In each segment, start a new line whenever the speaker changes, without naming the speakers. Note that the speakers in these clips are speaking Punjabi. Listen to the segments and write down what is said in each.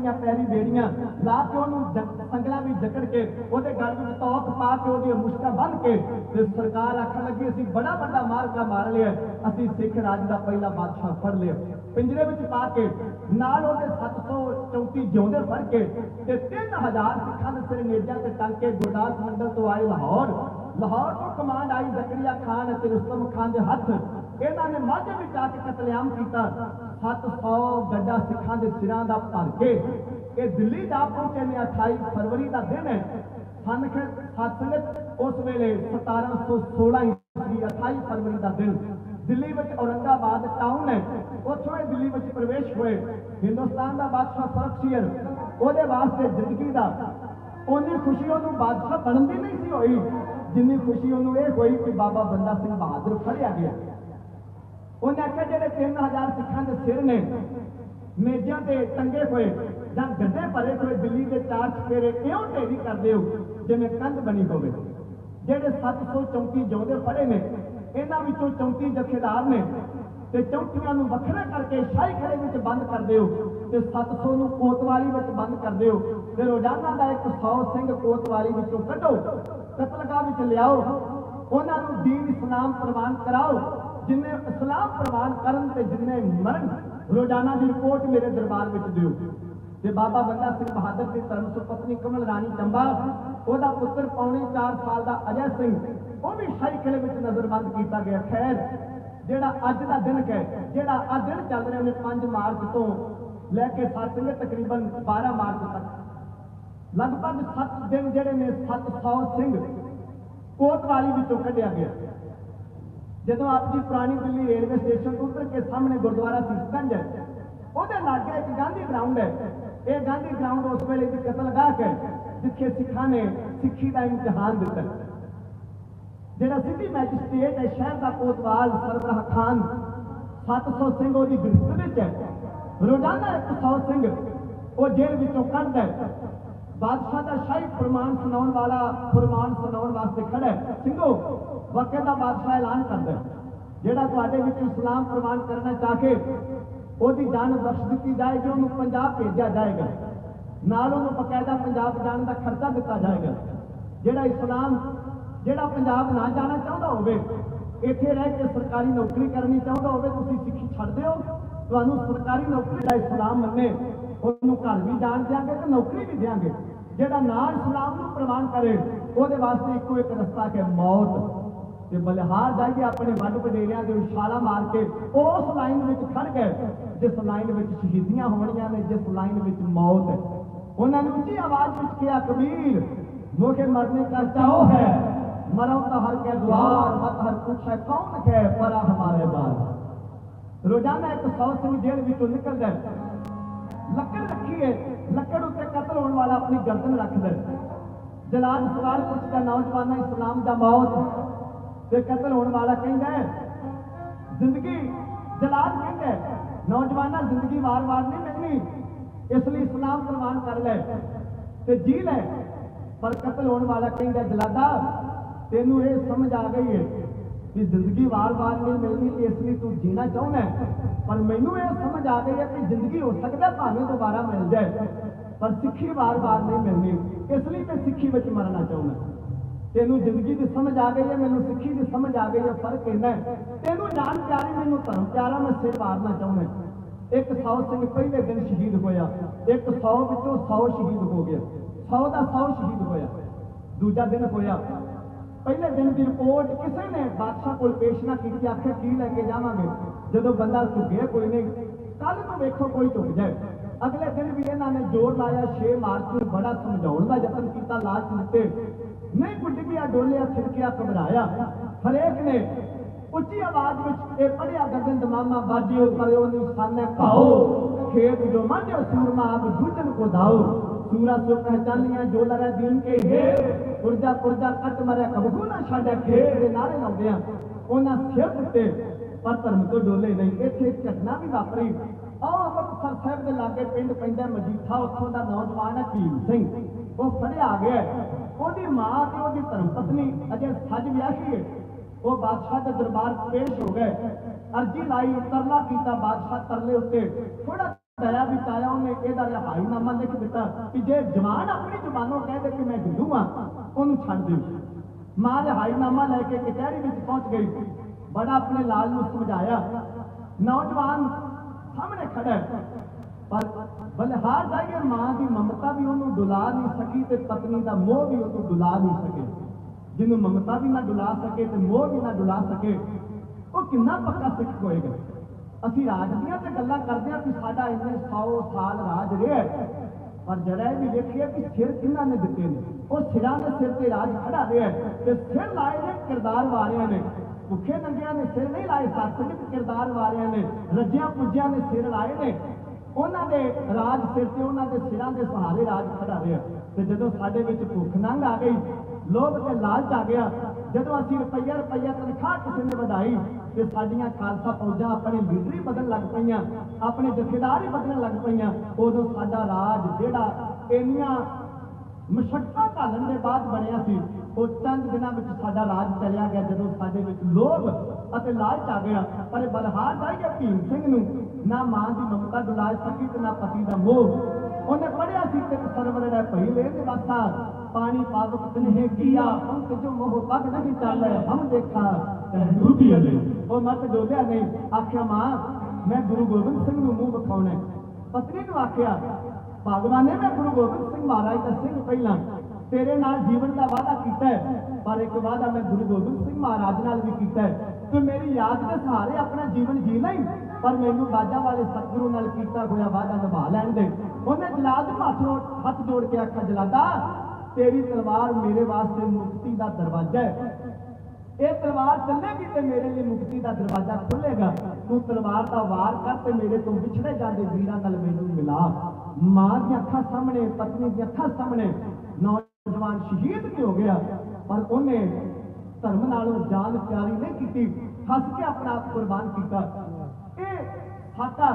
ਜਿਹੜੀਆਂ ਪੈਰੀ ਬੇੜੀਆਂ। ਲਾ ਕੇ ਉਹਨੂੰ ਜ- ਵੀ ਜਕੜ ਕੇ, ਉਹਦੇ ਗਲ ਵਿੱਚ ਤੌਕ ਪਾ ਕੇ ਉਹਦੀ ਮੁਸ਼ਕਾ ਬੰਨ ਕੇ, ਤੇ ਸਰਕਾਰ ਆਖਣ ਲੱਗੀ, ਅਸੀਂ ਬੜਾ ਵੱਡਾ ਮਾਰਕਾ ਮਾਰ ਲਿਆ ਅਸੀਂ ਸਿੱਖ ਰਾਜ ਦਾ ਪਹਿਲਾ ਬਾਦਸ਼ਾਹ ਫੜ ਲਿਆ ਪਿੰਜਰੇ ਵਿੱਚ ਪਾ ਕੇ, ਨਾਲ ਉਹਦੇ 734 ਜਿਉਂਦੇ ਫੜ ਕੇ, ਤੇ 3000 ਸਿੱਖਾਂ ਦੇ ਸਿਰ ਨੇਜਾਂ ਤੇ ਟੰਗ ਕੇ ਗੁਰਦਾਸ ਮੰਡਲ ਤੋਂ ਆਏ ਲਾਹੌਰ। ਲਾਹੌਰ ਤੋਂ ਕਮਾਂਡ ਆਈ ਜ਼ਕਰੀਆ ਖਾਨ ਅਤੇ ਰੁਸਤਮ ਖਾਨ ਦੇ ਹੱਥ। ਇਹਨਾਂ ਨੇ ਮਾਝੇ ਵਿੱਚ ਆ ਕੇ ਕਤਲੇਆਮ ਕੀਤਾ। 700 ਗੱਡਾ ਸਿੱਖਾਂ ਦੇ ਸਿਰਾਂ ਦਾ ਭਰ ਕੇ ਇਹ ਦਿੱਲੀ ਜਾ ਪਹੁੰਚੇ ਨੇ 28 ਫਰਵਰੀ ਦਾ ਦਿਨ। ਹੈ ਸਨ ਖੇ ਸਤਸੰਗਤ ਉਸ ਵੇਲੇ 1716 ਈਸਵੀ 28 ਫਰਵਰੀ ਦਾ ਦਿਨ। ਦਿੱਲੀ ਵਿੱਚ ਔਰੰਗਾਬਾਦ ਟਾਊਨ ਹੈ। ਉੱਥੋਂ ਇਹ ਦਿੱਲੀ ਵਿੱਚ ਪ੍ਰਵੇਸ਼ ਹੋਏ। ਹਿੰਦੁਸਤਾਨ ਦਾ ਬਾਦਸ਼ਾਹ ਫਰਕਸ਼ੀਅਰ ਉਹਦੇ ਵਾਸਤੇ ਜ਼ਿੰਦਗੀ ਦਾ ਉਹਦੀ ਖੁਸ਼ੀ ਉਹਨੂੰ ਬਾਦਸ਼ਾਹ ਬਣਨ ਦੀ ਨਹੀਂ ਸੀ ਹੋਈ। ਜਿੰਨੀ ਖੁਸ਼ੀ ਉਹਨੂੰ ਇਹ ਹੋਈ ਕਿ ਬਾਬਾ ਬੰਦਾ ਸਿੰਘ ਬਹਾਦਰ ਫੜਿਆ ਗਿਆ। ਉਹਨੇ ਆਖਿਆ, ਜਿਹੜੇ 3000 ਸਿੱਖਾਂ ਦੇ ਸਿਰ ਨੇ, ਮੇਜ਼ਾਂ ਤੇ ਟੰਗੇ ਹੋਏ ਜਾਂ ਗੱਡੇ ਭਰੇ ਹੋਏ ਦਿੱਲੀ ਦੇ ਚਾਰ ਚਫੇਰੇ, ਇਉਂ ਢੇਰੀ ਕਰਦੇ ਹੋ ਜਿਵੇਂ ਕੰਧ ਬਣੀ ਹੋਵੇ। ਜਿਹੜੇ 734 ਜਿਉਂਦੇ ਫੜੇ ਨੇ, ਇਹਨਾਂ ਵਿੱਚੋਂ 34 ਜਥੇਦਾਰ ਨੇ ਤੇ ਚੌਂਕੀਆਂ ਨੂੰ ਵੱਖਰੇ ਕਰਕੇ ਸ਼ਾਹੀ ਖੜੇ ਵਿੱਚ ਬੰਦ ਕਰ ਦਿਓ ਤੇ 700 ਨੂੰ ਕੋਤਵਾਲੀ ਵਿੱਚ ਬੰਦ ਕਰ ਦਿਓ। ਤੇ ਰੋਜ਼ਾਨਾ ਦਾ ਇੱਕ 100 ਸਿੰਘ ਕੋਤਵਾਲੀ ਵਿੱਚੋਂ ਕੱਢੋ, ਕਤਲਗਾਹ ਵਿੱਚ ਲਿਆਓ, ਉਹਨਾਂ ਨੂੰ ਦੀਨ ਇਸਲਾਮ ਪ੍ਰਵਾਨ ਕਰਾਓ ਜਿੰਨੇ ਇਸਲਾਮ ਪ੍ਰਵਾਨ ਕਰਨ ਤੇ ਜਿੰਨੇ ਮਰਨ, ਰੋਜ਼ਾਨਾ ਦੀ ਰਿਪੋਰਟ ਮੇਰੇ ਦਰਬਾਰ ਵਿੱਚ ਦਿਓ। ਤੇ ਬਾਬਾ ਬੰਦਾ ਸਿੰਘ ਬਹਾਦਰ ਦੀ ਧਰਮ ਸੁਪਤਨੀ ਕਮਲ ਰਾਣੀ ਚੰਬਾ, ਉਹਦਾ ਪੁੱਤਰ ਪੌਣੇ 4 ਸਾਲ ਦਾ ਅਜੈ ਸਿੰਘ, ਉਹ ਵੀ ਸ਼ਾਹੀ ਵਿੱਚ ਨਜ਼ਰਬੰਦ ਕੀਤਾ ਗਿਆ। ਖੈਰ, ਜਿਹੜਾ ਅੱਜ ਦਾ ਦਿਨ ਹੈ ਜਿਹੜਾ ਆ ਦਿਨ ਚੱਲ ਰਿਹਾ ਨੇ 5 ਮਾਰਚ ਤੋਂ ਲੈ ਕੇ 7 ਨੇ ਤਕਰੀਬਨ 12 ਮਾਰਚ ਤੱਕ। ਲਗਭਗ 7 ਦਿਨ ਜਿਹੜੇ ਨੇ 700 ਸਿੰਘ ਕੋਤਵਾਲੀ ਵਿੱਚੋਂ ਕੱਢਿਆ ਗਿਆ। ਜਦੋਂ ਆਪ ਜੀ ਪੁਰਾਣੀ ਦਿੱਲੀ ਰੇਲਵੇ ਸਟੇਸ਼ਨ ਤੋਂ ਉਤਰ ਕੇ ਸਾਹਮਣੇ ਗੁਰਦੁਆਰਾ ਸੀਸਗੰਜ ਹੈ। ਉਹਦੇ ਲਾਗੇ ਇੱਕ ਗਾਂਧੀ ਗਰਾਊਂਡ ਹੈ। ਇਹ ਗਾਂਧੀ ਗਰਾਊਂਡ ਉਸ ਵੇਲੇ ਦੀ ਕਤਲਗਾਹ ਹੈ, ਜਿੱਥੇ ਸਿੱਖਾਂ ਨੇ ਸਿੱਖੀ ਦਾ ਇਮਤਿਹਾਨ ਦਿੱਤਾ ਜਿਹੜਾ ਸਿਟੀ ਮੈਜਿਸਟ੍ਰੇਟ ਹੈ, ਸ਼ਹਿਰ ਦਾ ਕੋਤਵਾਲ ਸਰਬਰਾਹ ਖਾਨ 700 ਸਿੰਘ ਉਹਦੀ ਗਿਣਤੀ ਵਿੱਚ ਹੈ। ਰੋਜ਼ਾਨਾ 100 ਸਿੰਘ ਉਹ ਜੇਲ੍ਹ ਵਿੱਚੋਂ ਕੱਢਦਾ ਬਾਦਸ਼ਾਹ ਦਾ ਸ਼ਾਹੀ ਫਰਮਾਨ ਸੁਣਾਉਣ ਵਾਲਾ ਫਰਮਾਨ ਸੁਣਾਉਣ ਵਾਸਤੇ ਖੜਾ ਹੈ। ਸਿੰਘੋ, ਵਕਤ ਦਾ ਬਾਦਸ਼ਾਹ ਐਲਾਨ ਕਰਦਾ ਜਿਹੜਾ ਤੁਹਾਡੇ ਵਿੱਚ ਇਸਲਾਮ ਪ੍ਰਵਾਨ ਕਰਨਾ ਚਾਹ ਕੇ ਉਹਦੀ ਜਾਨ ਬਖਸ਼ ਦਿੱਤੀ ਜਾਏਗੀ, ਉਹਨੂੰ ਪੰਜਾਬ ਭੇਜਿਆ ਜਾਏਗਾ। ਨਾਲ ਉਹਨੂੰ ਬਕਾਇਦਾ ਪੰਜਾਬ ਜਾਣ ਦਾ ਖਰਚਾ ਦਿੱਤਾ ਜਾਏਗਾ। ਜਿਹੜਾ ਇਸਲਾਮ, ਜਿਹੜਾ ਪੰਜਾਬ ਨਾ ਜਾਣਾ ਚਾਹੁੰਦਾ ਹੋਵੇ, ਇੱਥੇ ਰਹਿ ਕੇ ਸਰਕਾਰੀ ਨੌਕਰੀ ਕਰਨੀ ਚਾਹੁੰਦਾ ਹੋਵੇ, ਤੁਸੀਂ ਸਿੱਖੀ ਛੱਡ ਦਿਓ ਤੁਹਾਨੂੰ ਸਰਕਾਰੀ ਨੌਕਰੀ ਦਾ ਇਸਲਾਮ ਮੰਨੇ ਉਹਨੂੰ ਘਰ ਵੀ ਜਾਣ ਦਿਆਂਗੇ ਤੇ ਨੌਕਰੀ ਵੀ ਦਿਆਂਗੇ। ਜਿਹੜਾ ਨਾਲ ਇਸਲਾਮ ਨੂੰ ਪ੍ਰਵਾਨ ਕਰੇ, ਉਹਦੇ ਵਾਸਤੇ ਇੱਕੋ ਇੱਕ ਰਸਤਾ ਹੈ ਮੌਤ। ਤੇ ਬਲਿਹਾਰ ਜਾਈਏ ਆਪਣੇ ਵੱਡ ਵਡੇਰਿਆਂ ਦੇ ਉਸ਼ਾਲਾ ਮਾਰ ਕੇ, ਉਸ ਲਾਈਨ ਵਿੱਚ ਖੜ ਗਏ ਜਿਸ ਲਾਈਨ ਵਿੱਚ ਸ਼ਹੀਦੀਆਂ ਹੋਣੀਆਂ ਨੇ, ਜਿਸ ਲਾਈਨ ਵਿੱਚ ਮੌਤ ਹੈ। ਉਹਨਾਂ ਨੇ ਉੱਚੀ ਆਵਾਜ਼ ਵਿੱਚ ਕਿਹਾ, ਕਬੀਰ ਮੋਕੇ ਮਰਨੇ ਦਾ ਚਾਹੋ ਹੈ। ਮਰੋ ਤਾਂ ਹਰ ਕੇ ਦੁਆਰ, ਮਤ ਹਰ ਕੁਛ ਹੈ ਕੌਣ ਹੈ, ਪਰਾ ਹਮਾਰੇ ਬਾਲ ਰੋਜ਼ਾਨਾ ਇੱਕ ਸੌ ਸਿੰਘ ਜੇਲ੍ਹ ਵਿੱਚੋਂ ਨਿਕਲਦਾ ਲੱਕੜ ਰੱਖੀ ਹੈ। ਲੱਕੜ ਉੱਤੇ ਕਤਲ ਹੋਣ ਵਾਲਾ ਆਪਣੀ ਗਰਦਨ ਰੱਖਦਾ ਹੈ। ਜਲਾਦ ਸਵਾਲ ਪੁੱਛਦਾ, ਨੌਜਵਾਨਾਂ ਇਸਲਾਮ ਦਾ ਮੌਤ ਤੇ ਕਤਲ ਹੋਣ ਵਾਲਾ ਕਹਿੰਦਾ ਜ਼ਿੰਦਗੀ ਜਲਾਦ ਕਹਿੰਦਾ ਨੌਜਵਾਨਾਂ ਜ਼ਿੰਦਗੀ ਵਾਰ-ਵਾਰ ਨਹੀਂ ਮਿਲਣੀ, ਇਸ ਲਈ ਇਸਲਾਮ ਕੁਰਬਾਨ ਕਰ ਲੈ ਤੇ ਜੀ ਲੈ। ਪਰ ਕਤਲ ਹੋਣ ਵਾਲਾ ਕਹਿੰਦਾ, ਜਲਾਦਾ, ਤੈਨੂੰ ਇਹ ਸਮਝ ਆ ਗਈ ਹੈ ਵੀ ਜ਼ਿੰਦਗੀ ਵਾਰ-ਵਾਰ ਨਹੀਂ ਮਿਲਣੀ ਇਸ ਲਈ ਤੂੰ ਜੀਣਾ ਚਾਹੁੰਦਾ ਪਰ ਮੈਨੂੰ ਇਹ ਸਮਝ ਆ ਗਈ ਹੈ ਕਿ ਜ਼ਿੰਦਗੀ ਹੋ ਸਕਦਾ ਭਾਵੇਂ ਦੁਬਾਰਾ ਮਿਲ ਜਾਏ, ਪਰ ਸਿੱਖੀ ਵਾਰ-ਵਾਰ ਨਹੀਂ ਮਿਲਣੀ। ਇਸ ਲਈ ਮੈਂ ਸਿੱਖੀ ਵਿੱਚ ਮਰਨਾ ਚਾਹੁੰਦਾ ਤੈਨੂੰ ਜ਼ਿੰਦਗੀ ਦੀ ਸਮਝ ਆ ਗਈ ਹੈ, ਮੈਨੂੰ ਸਿੱਖੀ ਦੀ ਸਮਝ ਆ ਗਈ ਹੈ, ਫ਼ਰਕ ਇੰਨਾ ਤੈਨੂੰ ਜਾਣ ਪਿਆਰੀ, ਮੈਨੂੰ ਧਰਮ ਪਿਆਰਾ ਮੈਂ ਸਿਰ ਮਾਰਨਾ ਚਾਹੁੰਦਾ ਇੱਕ 100 ਸਿੰਘ ਪਹਿਲੇ ਦਿਨ ਸ਼ਹੀਦ ਹੋਇਆ। ਇੱਕ 100 ਵਿੱਚੋਂ 100 ਸ਼ਹੀਦ ਹੋ ਗਿਆ। 100 ਦਾ 100 ਸ਼ਹੀਦ ਹੋਇਆ। ਦੂਜਾ ਦਿਨ ਹੋਇਆ। ਪਹਿਲੇ ਦਿਨ ਦੀ ਰਿਪੋਰਟ ਕਿਸੇ ਨੇ ਬਾਦਸ਼ਾਹ ਕੋਲ ਪੇਸ਼ ਨਾ ਕੀਤੀ ਆਖਿਆ ਕੀ ਲੈ ਕੇ ਜਾਵਾਂਗੇ? ਜਦੋਂ ਬੰਦਾ ਝੁਕਿਆ, ਕੋਈ ਨਹੀਂ ਕੱਲ ਨੂੰ ਵੇਖੋ ਕੋਈ ਝੁਕ ਜਾਏ। ਅਗਲੇ ਦਿਨ ਵੀ ਇਹਨਾਂ ਨੇ ਜ਼ੋਰ ਲਾਇਆ 6 ਮਾਰਚ ਨੂੰ ਬੜਾ ਸਮਝਾਉਣ ਦਾ ਯਤਨ ਕੀਤਾ ਲਾਲਚ ਦਿੱਤੇ। ਨਹੀਂ ਗੁੱਡ ਗਿਆ ਡੋਲਿਆ, ਛਿੜਕਿਆ, ਘਬਰਾਇਆ। ਹਰੇਕ ਨੇ ਉੱਚੀ ਆਵਾਜ਼ ਵਿੱਚ ਇਹ ਪੜਿਆ ਗਗਨ ਦਮਾਮਾ ਬਾਜਿਓ ਕਰਿਓ ਨਿਸ਼ਾਨੇ ਪਾਓ, ਖੇਤ ਜੋ ਮਾਝੋ ਸੂਰਮਾ ਆਪ ਦੂਜਨ ਕੋ ਦਾਓ। ਸੂਰਾ ਸੋ ਪਹਿਚਾਨੀਆਂ ਜੋ ਦੀਨ ਕੇ ਹੈ ਪੁਰਜਾ ਪੁਰਜਾ ਕੱਟ ਮਰਿਆ ਕਬੂ ਨਾ ਛੱਡਿਆ, ਖੇਤ ਦੇ ਨਾਰੇ ਲਾਉਂਦੇ ਆ। ਉਹਨਾਂ ਸਿਰ ਦਿੱਤੇ ਪਰ ਧਰਮ ਤੋਂ ਡੋਲੇ ਨਹੀਂ ਇੱਥੇ ਇੱਕ ਘਟਨਾ ਵੀ ਵਾਪਰੀ। ਆਹ ਅੰਮ੍ਰਿਤਸਰ ਸਾਹਿਬ ਦੇ ਲਾਗੇ ਪਿੰਡ ਪੈਂਦਾ ਮਜੀਠਾ, ਉੱਥੋਂ ਦਾ ਨੌਜਵਾਨ ਹੈ ਭੀਮ ਸਿੰਘ। ਉਹ ਫੜਿਆ ਗਿਆ ਉਹਦੀ ਮਾਂ ਤੇ ਉਹਦੀ ਧਰਮ ਪਤਨੀ, ਅਜੇ ਸੱਜ ਵਿਆਹੀ ਹੈ। ਉਹ ਬਾਦਸ਼ਾਹ ਦੇ ਦਰਬਾਰ ਪੇਸ਼ ਹੋ ਗਏ। ਅਰਜੀ ਲਾਈ, ਤਰਲਾ ਕੀਤਾ, ਬਾਦਸ਼ਾਹ ਤਰਲੇ ਉੱਤੇ। ਥੋੜਾ ਦਇਆ ਵੀ ਤਾਇਆ ਉਹਨੇ ਇਹਦਾ ਰਿਹਾਈਨਾਮਾ ਲਿਖ ਦਿੱਤਾ ਕਿ ਜੇ ਜਵਾਨ ਆਪਣੀ ਜ਼ੁਬਾਨੋਂ ਕਹਿ ਦੇ ਕਿ ਮੈਂ ਹਿੰਦੂ ਹਾਂ, ਉਹਨੂੰ ਛੱਡ ਦਿਓ। ਮਾਂ ਰਿਹਾਈਨਾਮਾ ਲੈ ਕੇ ਕਚਹਿਰੀ ਵਿੱਚ ਪਹੁੰਚ ਗਈ। ਬੜਾ ਆਪਣੇ ਲਾਲ ਨੂੰ ਸਮਝਾਇਆ, ਨੌਜਵਾਨ ਸਾਹਮਣੇ ਖੜਾ ਹੈ। ਪਰ ਬਲਿਹਾਰ ਜਾਈਏ ਮਾਂ ਦੀ ਮਮਤਾ ਵੀ ਉਹਨੂੰ ਡੁਲਾ ਨਹੀਂ ਸਕੀ ਤੇ ਪਤਨੀ ਦਾ ਮੋਹ ਵੀ ਉਹਨੂੰ ਡੁਲਾ ਨਹੀਂ ਸਕੇ। ਜਿਹਨੂੰ ਮਮਤਾ ਵੀ ਨਾ ਡੁਲਾ ਸਕੇ ਤੇ ਮੋਹ ਵੀ ਨਾ ਡੁਲਾ ਸਕੇ, ਉਹ ਕਿੰਨਾ ਪੱਕਾ ਸਿੱਖ ਹੋਏਗਾ। ਅਸੀਂ ਰਾਜ ਦੀਆਂ ਤੇ ਗੱਲਾਂ ਕਰਦੇ ਆ ਕਿ ਸਾਡਾ ਇੰਨੇ 100 ਸਾਲ ਰਾਜ ਰਿਹਾ ਪਰ ਜਰਾ ਇਹ ਵੀ ਵੇਖੀਏ ਕਿ ਸਿਰ ਕਿਹਨਾਂ ਨੇ ਦਿੱਤੇ ਨੇ, ਉਹ ਸਿਰਾਂ ਦੇ ਸਿਰ ਤੇ ਰਾਜ ਖੜਾ ਰਿਹਾ ਤੇ ਸਿਰ ਲਾਏ ਨੇ ਕਿਰਦਾਰ ਵਾਲਿਆਂ ਨੇ। ਭੁੱਖੇ ਨੰਗਿਆਂ ਨੇ ਸਿਰ ਨਹੀਂ ਲਾਏ ਸਤਸੰਗਤ ਕਿਰਦਾਰ ਵਾਲਿਆਂ ਨੇ। ਰੱਜਿਆਂ ਪੁੱਜਿਆਂ ਨੇ ਸਿਰ ਲਾਏ ਨੇ। ਉਹਨਾਂ ਦੇ ਰਾਜ ਸਿਰ ਤੇ, ਉਹਨਾਂ ਦੇ ਸਿਰਾਂ ਦੇ ਸਹਾਰੇ ਰਾਜ ਖੜਾ ਰਿਹਾ ਤੇ ਜਦੋਂ ਸਾਡੇ ਵਿੱਚ ਭੁੱਖ ਨੰਗ ਆ ਗਈ, ਲੋਭ ਤੇ ਲਾਲਚ ਆ ਗਿਆ ਜਦੋਂ ਅਸੀਂ ਰੁਪਈਆ ਰੁਪਈਆ ਤਨਖਾਹ ਕਿਸੇ ਨੇ ਵਧਾਈ ਤੇ ਸਾਡੀਆਂ ਖਾਲਸਾ ਫੌਜਾਂ ਆਪਣੇ ਲੀਡਰ ਹੀ ਬਦਲਣ ਲੱਗ ਪਈਆਂ, ਆਪਣੇ ਜਥੇਦਾਰ ਹੀ ਬਦਲਣ ਲੱਗ ਪਈਆਂ, ਉਦੋਂ ਸਾਡਾ ਰਾਜ ਜਿਹੜਾ ਇੰਨੀਆਂ ਮੁਸ਼ਕਲਾਂ ਘਾਲਣ ਦੇ ਬਾਅਦ ਬਣਿਆ ਸੀ, ਉਹ ਚੰਦ ਦਿਨਾਂ ਵਿੱਚ ਸਾਡਾ ਰਾਜ ਚਲਿਆ ਗਿਆ, ਜਦੋਂ ਸਾਡੇ ਵਿੱਚ ਲੋਭ ਅਤੇ ਲਾਲਚ ਆ ਗਿਆ। ਪਰ ਬਲਹਾਰ ਬਲਹਾਰ ਜਾਈਏ ਭੀਮ ਸਿੰਘ ਨੂੰ, ਨਾ ਮਾਂ ਦੀ ਮਮਤਾ ਡੁਲਾ ਸਕੀ ਤੇ ਨਾ ਪਤੀ ਦਾ ਮੋਹ। ਉਹਨੇ ਪੜਿਆ ਸੀ ਕਿ ਸਰਵਰ ਦਾ ਭਈ ਲੈ ਦੇ ਵਾਸਾ ਪਾਣੀ ਪਾਵਕ ਤਨਹਿ ਕੀਆ ਅੰਕ ਜੋ ਮੋਹ ਪਗ ਨਹੀਂ ਚੱਲ ਹਮ ਦੇਖਾ। ਡੂਬੀ ਅਲੇ ਉਹ ਮਤ ਡੋਲਿਆ ਨਹੀਂ। ਆਖਿਆ ਮਾਂ ਮੈਂ ਗੁਰੂ ਗੋਬਿੰਦ ਸਿੰਘ ਨੂੰ ਮੂੰਹ ਵਿਖਾਉਣਾ। ਪਤਨੀ ਨੂੰ ਆਖਿਆ ਭਗਵਾਨ ਨੇ ਮੈਂ ਗੁਰੂ ਗੋਬਿੰਦ ਸਿੰਘ ਮਹਾਰਾਜ ਦਾ ਸਿੰਘ ਪਹਿਲਾਂ। ਤੇਰੇ ਨਾਲ ਜੀਵਨ ਦਾ ਵਾਅਦਾ ਕੀਤਾ ਹੈ ਪਰ ਇੱਕ ਵਾਅਦਾ ਮੈਂ ਗੁਰੂ ਗੋਬਿੰਦ ਸਿੰਘ ਮਹਾਰਾਜ ਨਾਲ ਵੀ ਕੀਤਾ ਹੈ ਮੇਰੀ ਯਾਦ ਦੇ ਸਹਾਰੇ ਆਪਣਾ ਜੀਵਨ ਜੀ ਲਈ ਪਰ ਮੈਨੂੰ ਬਾਜਾ ਵਾਲੇ ਸਤਿਗੁਰੂ ਨਾਲ ਕੀਤਾ ਹੋਇਆ ਵਾਅਦਾ ਨਿਭਾ ਲੈਣ ਦੇ। ਉਹਨੇ ਜਲਾਦ ਨੂੰ ਹੱਥ ਜੋੜ ਕੇ ਆਖਿਆ, ਜਲਾਦਾ, ਤੇਰੀ ਤਲਵਾਰ ਮੇਰੇ ਵਾਸਤੇ ਮੁਕਤੀ ਦਾ ਦਰਵਾਜ਼ਾ ਹੈ। ਇਹ ਤਲਵਾਰ ਚੱਲੇਗੀ ਤੇ ਮੇਰੇ ਲਈ ਮੁਕਤੀ ਦਾ ਦਰਵਾਜ਼ਾ ਖੁੱਲੇਗਾ ਤੂੰ ਤਲਵਾਰ ਦਾ ਵਾਰ ਕਰ ਤੇ ਮੇਰੇ ਤੋਂ ਵਿਛੜੇ ਜਾਂਦੇ ਵੀਰਾਂ ਨਾਲ ਮੈਨੂੰ ਮਿਲਾ। ਮਾਂ ਦੀਆਂ ਅੱਖਾਂ ਸਾਹਮਣੇ, ਪਤਨੀ ਦੀਆਂ ਅੱਖਾਂ ਸਾਹਮਣੇ। ਨੌਜਵਾਨ ਸ਼ਹੀਦ ਵੀ ਹੋ ਗਿਆ, ਪਰ ਉਹਨੇ ਧਰਮ ਨਾਲੋਂ ਜਾਨ ਪਿਆਰੀ ਨਹੀਂ ਕੀਤੀ ਹੱਸ ਕੇ ਆਪਣਾ ਆਪ ਕੁਰਬਾਨ ਕੀਤਾ। ਇਹ ਸਾਡਾ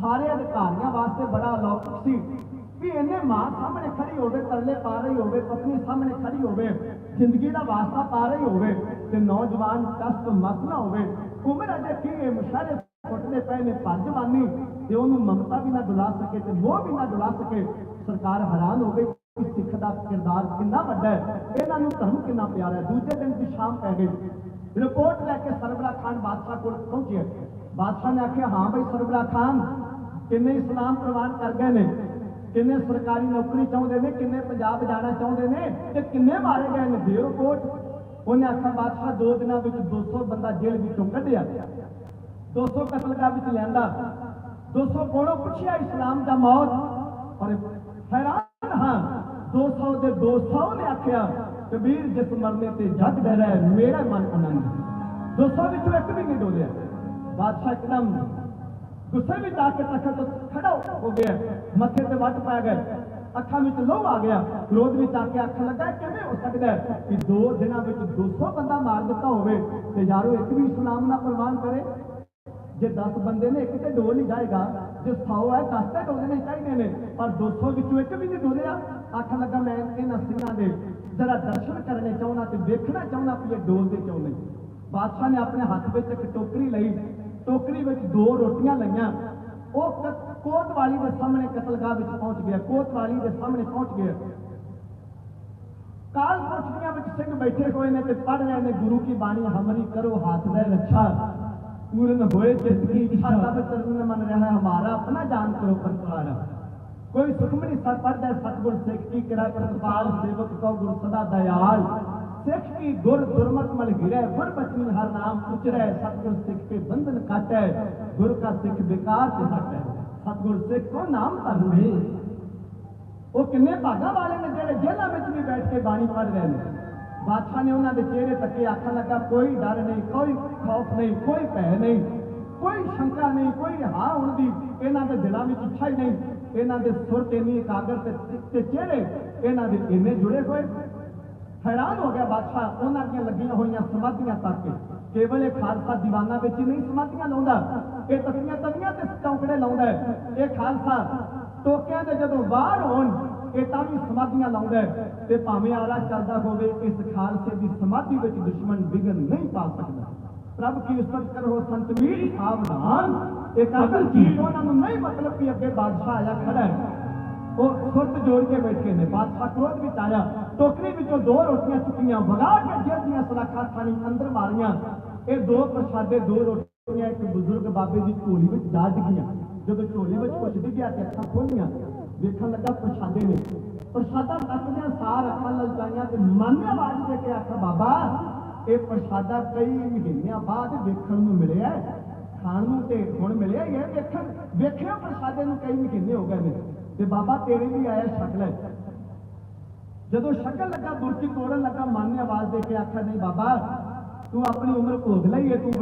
ਸਾਰੇ ਅਧਿਕਾਰੀਆਂ ਵਾਸਤੇ ਬੜਾ ਅਲੌਕਿਕ ਸੀ ਵੀ ਇਹਨੇ ਮਾਂ ਸਾਹਮਣੇ ਖੜੀ ਹੋਵੇ, ਤਰਲੇ ਪਾ ਰਹੀ ਹੋਵੇ, ਪਤਨੀ ਸਾਹਮਣੇ ਖੜੀ ਹੋਵੇ, ਜ਼ਿੰਦਗੀ ਦਾ ਵਾਸਤਾ ਪਾ ਰਹੀ ਹੋਵੇ ਤੇ ਨੌਜਵਾਨ ਕਸ਼ਟ ਮਤ ਨਾ ਹੋਵੇ। ਉਮਰ ਅਜੇ ਕੀ ਹੈ ਮੁਸ਼ਾਰੇ ਫੁੱਟਦੇ ਪਏ ਨੇ ਪੰਜ ਜਵਾਨੀ ਤੇ ਉਹਨੂੰ ਮਮਤਾ ਵੀ ਨਾ ਡੁਲਾ ਸਕੇ ਤੇ ਮੋਹ ਵੀ ਨਾ ਡੁਲਾ ਸਕੇ। ਸਰਕਾਰ ਹੈਰਾਨ ਹੋ ਗਈ। ਸਿੱਖ ਦਾ ਕਿਰਦਾਰ ਕਿੰਨਾ ਵੱਡਾ ਹੈ, ਇਹਨਾਂ ਨੂੰ ਧਰਮ ਕਿੰਨਾ ਪਿਆਰਾ ਹੈ? ਦੂਜੇ ਦਿਨ ਦੀ ਸ਼ਾਮ ਪੈ ਗਈ। ਰਿਪੋਰਟ ਲੈ ਕੇ ਸਰਬਰਾ ਖਾਨ ਬਾਦਸ਼ਾਹ ਕੋਲ ਪਹੁੰਚਿਆ ਬਾਦਸ਼ਾਹ ਨੇ ਆਖਿਆ, ਹਾਂ ਬਈ ਸਰਬਰਾ ਖਾਨ, ਕਿੰਨੇ ਇਸਲਾਮ ਪ੍ਰਵਾਨ ਕਰ ਗਏ ਨੇ, ਕਿੰਨੇ ਸਰਕਾਰੀ ਨੌਕਰੀ ਚਾਹੁੰਦੇ ਨੇ, ਕਿੰਨੇ ਪੰਜਾਬ ਜਾਣਾ ਚਾਹੁੰਦੇ ਨੇ ਤੇ ਕਿੰਨੇ ਮਾਰੇ ਗਏ ਨੇ? ਦੇ ਰਿਪੋਰਟ ਉਹਨੇ ਆਖਿਆ, ਬਾਦਸ਼ਾਹ, ਦੋ ਦਿਨਾਂ ਵਿੱਚ 200 ਬੰਦਾ ਜੇਲ੍ਹ ਵਿੱਚੋਂ ਕੱਢਿਆ। 200 ਕਤਲਗਾਹ ਵਿੱਚ ਲਿਆਂਦਾ। 200 ਕੋਲੋਂ ਪੁੱਛਿਆ ਇਸਲਾਮ ਦਾ ਮੌਤ। ਔਰ ਹੈਰਾਨ ਹਾਂ 200 ਦੇ 200 ਨੇ ਆਖਿਆ, ਕਬੀਰ ਜਿਸ ਮਰਨੇ ਤੇ ਜੱਗ ਡਰੈ ਮੇਰਾ ਮਨ ਆਨੰਦ 200 ਵਿੱਚੋਂ ਇੱਕ ਵੀ ਨਹੀਂ ਡੋਲਿਆ। ਬਾਦਸ਼ਾਹ ਇੱਕਦਮ ਗੁੱਸੇ ਵਿੱਚ ਆ ਕੇ ਤਖਤ ਖੜਾ ਹੋ ਗਿਆ। ਮੱਥੇ ਤੇ ਵੱਟ ਪੈ ਗਏ ਅੱਖਾਂ ਵਿੱਚ ਲੋਹ ਆ ਗਿਆ। ਕ੍ਰੋਧ ਵਿੱਚ ਆ ਕੇ ਅੱਖ ਲੱਗਾ, ਕਿਵੇਂ ਹੋ ਸਕਦਾ ਕਿ ਦੋ ਦਿਨਾਂ ਵਿੱਚ 200 ਬੰਦਾ ਮਾਰ ਦਿੱਤਾ ਹੋਵੇ ਤੇ ਯਾਰੋ ਇੱਕ ਵੀ ਇਸਲਾਮ ਨਾਲ ਪ੍ਰਵਾਨ ਕਰੇ? ਜੇ 10 ਬੰਦੇ ਨੇ ਇੱਕ ਤੇ ਡੋਲ ਹੀ ਜਾਏਗਾ ਜੇ 100 ਹੈ 10 ਤੇ ਡੋਲਣੇ ਚਾਹੀਦੇ ਨੇ ਪਰ 200 ਵਿੱਚੋਂ ਇੱਕ ਵੀ ਨਹੀਂ ਡੋਲਿਆ। ਅੱਖ ਲੱਗਾ ਮੈਂ ਇਹਨਾਂ ਸਿੰਘਾਂ ਦੇ। ਜਰਾ ਦਰਸ਼ਨ ਕਰਨੇ ਚਾਹੁੰਦਾ ਤੇ ਵੇਖਣਾ ਚਾਹੁੰਦਾ ਕਿ ਇਹ ਡੋਲਦੇ ਕਿਉਂ ਨਹੀਂ ਬਾਦਸ਼ਾਹ ਨੇ ਆਪਣੇ ਹੱਥ ਵਿੱਚ ਇੱਕ ਟੋਕਰੀ ਲਈ। ਟੋਕਰੀ ਵਿੱਚ ਦੋ ਰੋਟੀਆਂ ਲਈਆਂ। ਉਹ ਕ- ਕੋਤਵਾਲੀ ਦੇ ਸਾਹਮਣੇ ਕਤਲਗਾਹ ਵਿੱਚ ਪਹੁੰਚ ਗਿਆ। ਕੋਤਵਾਲੀ ਦੇ ਸਾਹਮਣੇ ਪਹੁੰਚ ਗਿਆ। ਕਾਲ ਕੋਠੀਆਂ ਵਿੱਚ ਸਿੰਘ ਬੈਠੇ ਹੋਏ ਨੇ ਤੇ ਪੜ ਰਹੇ ਨੇ, ਗੁਰੂ ਕੀ ਬਾਣੀ ਹਮਰੀ ਕਰੋ, ਹੱਥ ਦੇ ਰੱਛਾ ਪੂਰਨ ਹੋਏ ਜਿਸ ਕੀ ਇੱਛਾ ਤਬ ਤਰਨ ਮਨ ਰਿਹਾ ਹਮਾਰਾ ਆਪਣਾ ਜਾਨ ਕਰੋ ਪ੍ਰਤਪਾਰ ਕੋਈ ਸੁਖਮਨੀ ਸਰ ਪੜਦਾ ਸਤਗੁਰ ਸਿੱਖ ਕੀ ਕਿਰਾ ਪ੍ਰਤਪਾਲ ਸੇਵਕ ਕੋ ਗੁਰ ਸਦਾ ਦਇਆਲ ਸਿੱਖ ਕੀ ਗੁਰ ਦੁਰਮਤ ਮਲ ਗਿਰੈ ਗੁਰ ਬਚਨ ਹਰ ਨਾਮ ਉਚਰੈ ਸਤਗੁਰ ਸਿੱਖ ਕੇ ਬੰਧਨ ਕਾਟੈ ਗੁਰ ਕਾ ਸਿੱਖ ਵਿਕਾਰ ਤੇ ਹਟੈ ਸਤਗੁਰ ਸਿੱਖ ਕੋ ਨਾਮ ਧਰਮੇ ਉਹ ਕਿੰਨੇ ਭਾਗਾਂ ਵਾਲੇ ਨੇ ਜਿਹੜੇ ਜੇਲ੍ਹਾਂ ਵਿੱਚ ਵੀ ਬੈਠ ਕੇ ਬਾਣੀ ਪੜ੍ਹ ਰਹੇ ਨੇ ਬਾਦਸ਼ਾਹ ਨੇ ਉਹਨਾਂ ਦੇ ਚਿਹਰੇ ਤੱਕੇ ਆਖਣ ਲੱਗਾ, ਕੋਈ ਡਰ ਨਹੀਂ, ਕੋਈ ਖੌਫ ਨਹੀਂ, ਕੋਈ ਭੈ ਨਹੀਂ, ਕੋਈ ਸ਼ੰਕਾ ਨਹੀਂ, ਕੋਈ ਰਿਹਾ ਹੋਣ ਦੀ ਇਹਨਾਂ ਦੇ ਦਿਲਾਂ ਵਿੱਚ ਇੱਛਾ ਹੀ ਨਹੀਂ। ਇਹਨਾਂ ਦੇ ਸੁਰ ਤੇ ਇਕਾਗਰ ਤੇ ਚਿਹਰੇ, ਇਹਨਾਂ ਦੇ ਇੰਨੇ ਜੁੜੇ ਹੋਏ। ਹੈਰਾਨ ਹੋ ਗਿਆ ਬਾਦਸ਼ਾਹ, ਉਹਨਾਂ ਦੀਆਂ ਲੱਗੀਆਂ ਹੋਈਆਂ ਸਮਾਧੀਆਂ ਤੱਕ ਕੇਵਲ ਇਹ ਖਾਲਸਾ ਦੀਵਾਨਾ ਵਿੱਚ ਹੀ ਨਹੀਂ ਸਮਾਧੀਆਂ ਲਾਉਂਦਾ, ਇਹ ਤਵੀਆਂ ਤਵੀਆਂ ਤੇ ਚੌਂਕੜੇ ਲਾਉਂਦਾ ਇਹ ਖਾਲਸਾ ਟੋਕਿਆਂ ਦੇ ਜਦੋਂ ਬਾਹਰ ਹੋਣ ਇਹ ਤਾਂ ਵੀ ਸਮਾਧੀਆਂ ਲਾਉਂਦਾ ਤੇ ਭਾਵੇਂ ਆਲਾ ਕਰਦਾ ਹੋਵੇ, ਇਸ ਖਾਲਸੇ ਦੀ ਸਮਾਧੀ ਵਿੱਚ ਦੁਸ਼ਮਣ ਵਿਗਨ ਨਹੀਂ ਪਾ ਸਕਦਾ। ਪ੍ਰਭ ਕੀ ਉਸਤਤ ਕਰੋ ਸੰਤ ਵੀਰ ਸਾਵਧਾਨ। ਇੱਕ ਅਸਲ ਚੀਜ਼ ਉਹਨਾਂ ਨੂੰ ਨਹੀਂ ਮਤਲਬ ਕਿ ਅੱਗੇ ਬਾਦਸ਼ਾਹ ਆਇਆ ਖੜਾ ਹੈ। ਉਹ ਸੁਰਤ ਜੋੜ ਕੇ ਬੈਠੇ ਨੇ, ਬਾਦਸ਼ਾਹ ਕ੍ਰੋਧ ਵਿੱਚ ਆਇਆ। ਟੋਕਰੀ ਵਿੱਚੋਂ ਦੋ ਰੋਟੀਆਂ ਚੁੱਕੀਆਂ ਵਗਾ ਕੇ ਜੇਲ੍ਹ ਦੀਆਂ ਸਲਾਖਾਂ ਖਾਣੀ ਅੰਦਰ ਮਾਰੀਆਂ। ਇਹ ਦੋ ਪ੍ਰਸ਼ਾਦੇ, ਦੋ ਰੋਟੀਆਂ, ਇੱਕ ਬਜ਼ੁਰਗ ਬਾਬੇ ਦੀ ਝੋਲੀ ਵਿੱਚ ਜਾ ਡਿੱਗੀਆਂ। ਜਦੋਂ ਝੋਲੀ ਵਿੱਚ ਕੁਝ ਡਿੱਗਿਆ ਤੇ ਅੱਖਾਂ ਖੋਲੀਆਂ ਵੇਖਣ ਲੱਗਾ ਪ੍ਰਸ਼ਾਦੇ ਨੇ। ਪ੍ਰਸ਼ਾਦਾ ਤੱਕਦਿਆਂ ਸਾਰ ਅੱਖਾਂ ਲਲਚਾਈਆਂ ਤੇ ਮਨ ਆਵਾਜ਼ ਦੇ ਕੇ ਆਖਿਆ, ਬਾਬਾ, ਇਹ ਪ੍ਰਸ਼ਾਦਾ ਕਈ ਮਹੀਨਿਆਂ ਬਾਅਦ ਵੇਖਣ ਨੂੰ ਮਿਲਿਆ ਖਾਣ ਨੂੰ ਤੇ ਹੁਣ ਮਿਲਿਆ ਇਹ ਹੈ, ਵੇਖਣ ਵੇਖਿਆ ਪ੍ਰਸ਼ਾਦੇ ਨੂੰ ਕਈ ਮਹੀਨੇ ਹੋ ਗਏ ਨੇ। ਤੇ ਬਾਬਾ, ਤੇਰੇ ਵੀ ਆਇਆ ਸ਼ਕਲ ਹੈ। ਜਦੋਂ ਸ਼ਕਲ ਲੱਗਾ ਬੁਰਕੀ ਤੋੜਨ ਲੱਗਾ, ਮਨ ਨੇ ਆਵਾਜ਼ ਦੇ ਕੇ ਆਖਿਆ, ਨਹੀਂ ਬਾਬਾ, ਤੂੰ ਆਪਣੀ ਉਮਰ ਭੋਗ ਲਈ ਹੈ ਤੂੰ